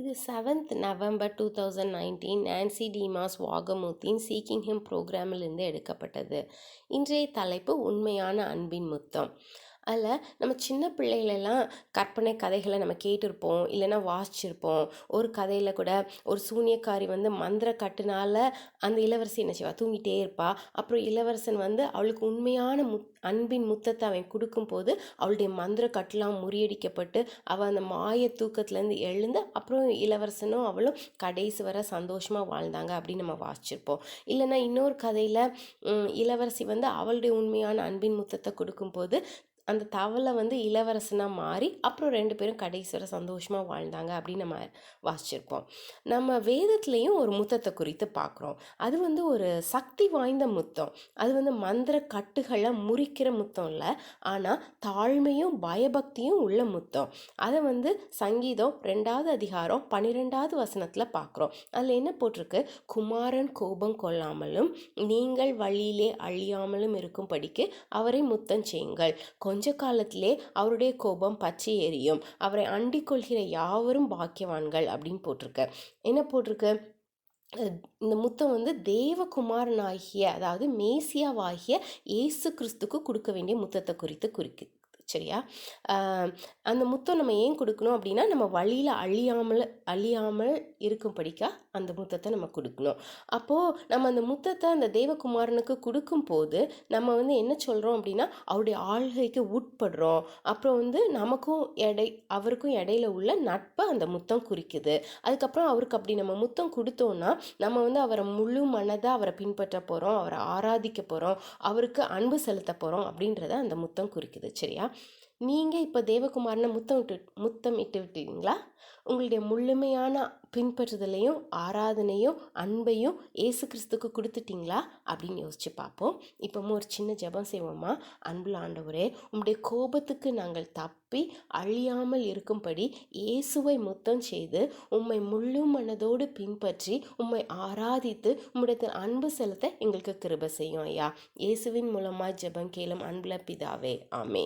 இது seventh November two thousand nineteen Nancy DeMoss வாகமூத்தின் seeking him ப்ரோக்ராமிலிருந்து எடுக்கப்பட்டது. இன்றைய தலைப்பு உண்மையான அன்பின் முத்தம். அதில் நம்ம சின்ன பிள்ளைகளெல்லாம் கற்பனை கதைகளை நம்ம கேட்டிருப்போம் இல்லைன்னா வாசிச்சிருப்போம். ஒரு கதையில் கூட ஒரு சூனியக்காரி வந்து மந்திர கட்டுனால அந்த இளவரசி என்ன செய்வா? தூங்கிட்டே இருப்பா. அப்புறம் இளவரசன் வந்து அவளுக்கு உண்மையான முத் அன்பின் முத்தத்தை அவன் கொடுக்கும்போது அவளுடைய மந்திர கட்டுலாம் முறியடிக்கப்பட்டு அவள் அந்த மாய தூக்கத்துலேருந்து எழுந்து அப்புறம் இளவரசனும் அவளும் கடைசி வர சந்தோஷமாக வாழ்ந்தாங்க அப்படின்னு நம்ம வாசிச்சிருப்போம். இல்லைன்னா இன்னொரு கதையில் இளவரசி வந்து அவளுடைய உண்மையான அன்பின் முத்தத்தை கொடுக்கும்போது அந்த தவளை வந்து இளவரசனாக மாறி அப்புறம் ரெண்டு பேரும் கடைசி வரை சந்தோஷமாக வாழ்ந்தாங்க அப்படின்னு நம்ம வாசிச்சிருப்போம். நம்ம வேதத்துலேயும் ஒரு முத்தத்தை குறித்து பார்க்குறோம். அது வந்து ஒரு சக்தி வாய்ந்த முத்தம். அது வந்து மந்திர கட்டுகளை முறிக்கிற முத்தம் இல்லை. ஆனால் தாழ்மையும் பயபக்தியும் உள்ள முத்தம். அதை வந்து சங்கீதம் ரெண்டாவது அதிகாரம் பன்னிரெண்டாவது வசனத்தில் பார்க்குறோம். அதில் என்ன போட்டிருக்கு? குமாரன் கோபம் கொள்ளாமலும் நீங்கள் வழியிலே அழியாமலும் இருக்கும்படிக்கு அவரை முத்தம் செய்யுங்கள். கொஞ்ச காலத்திலே அவருடைய கோபம் பச்சை எரியும். அவரை அண்டிக் கொள்கிற யாவரும் பாக்கியவான்கள் அப்படின்னு போட்டிருக்கு. என்ன போட்டிருக்கு? இந்த முத்தம் வந்து தேவகுமாரனாகிய அதாவது மேசியாவாகிய இயேசு கிறிஸ்துக்கு கொடுக்க வேண்டிய முத்தத்தை குறித்து குறிக்கு சரியா? அந்த முத்தம் நம்ம ஏன் கொடுக்கணும் அப்படின்னா நம்ம வழியில் அழியாமல் அழியாமல் இருக்கும்படிக்கா அந்த முத்தத்தை நம்ம கொடுக்கணும். அப்போது நம்ம அந்த முத்தத்தை அந்த தேவகுமாரனுக்கு கொடுக்கும் போது நம்ம வந்து என்ன சொல்கிறோம் அப்படின்னா அவருடைய ஆள்கைக்கு உட்படுறோம். அப்புறம் வந்து நமக்கும் எடை அவருக்கும் இடையில உள்ள நட்பை அந்த முத்தம் குறிக்குது. அதுக்கப்புறம் அவருக்கு அப்படி நம்ம முத்தம் கொடுத்தோன்னா நம்ம வந்து அவரை முழு மனதாக அவரை பின்பற்ற போகிறோம் அவரை ஆராதிக்க போகிறோம் அவருக்கு அன்பு செலுத்த போகிறோம் அப்படின்றத அந்த முத்தம் குறிக்குது. சரியா? நீங்கள் இப்போ தேவகுமாரனை முத்தம் விட்டு முத்தம் இட்டு விட்டீங்களா? உங்களுடைய முழுமையான பின்பற்றுதலையும் ஆராதனையும் அன்பையும் ஏசு கிறிஸ்துக்கு கொடுத்துட்டிங்களா? அப்படின்னு யோசிச்சு பார்ப்போம். இப்போ ஒரு சின்ன ஜபம் செய்வோமா? அன்புல ஆண்டவரே உங்களுடைய கோபத்துக்கு நாங்கள் தப்பி அழியாமல் இருக்கும்படி இயேசுவை முத்தம் செய்து உம்மை முழு மனதோடு பின்பற்றி உம்மை ஆராதித்து உம்முடைய அன்பு செலுத்த எங்களுக்கு கிருப செய்யும் ஐயா. இயேசுவின் மூலமாக ஜபம் கேளும் அன்புல பிதாவே. ஆமே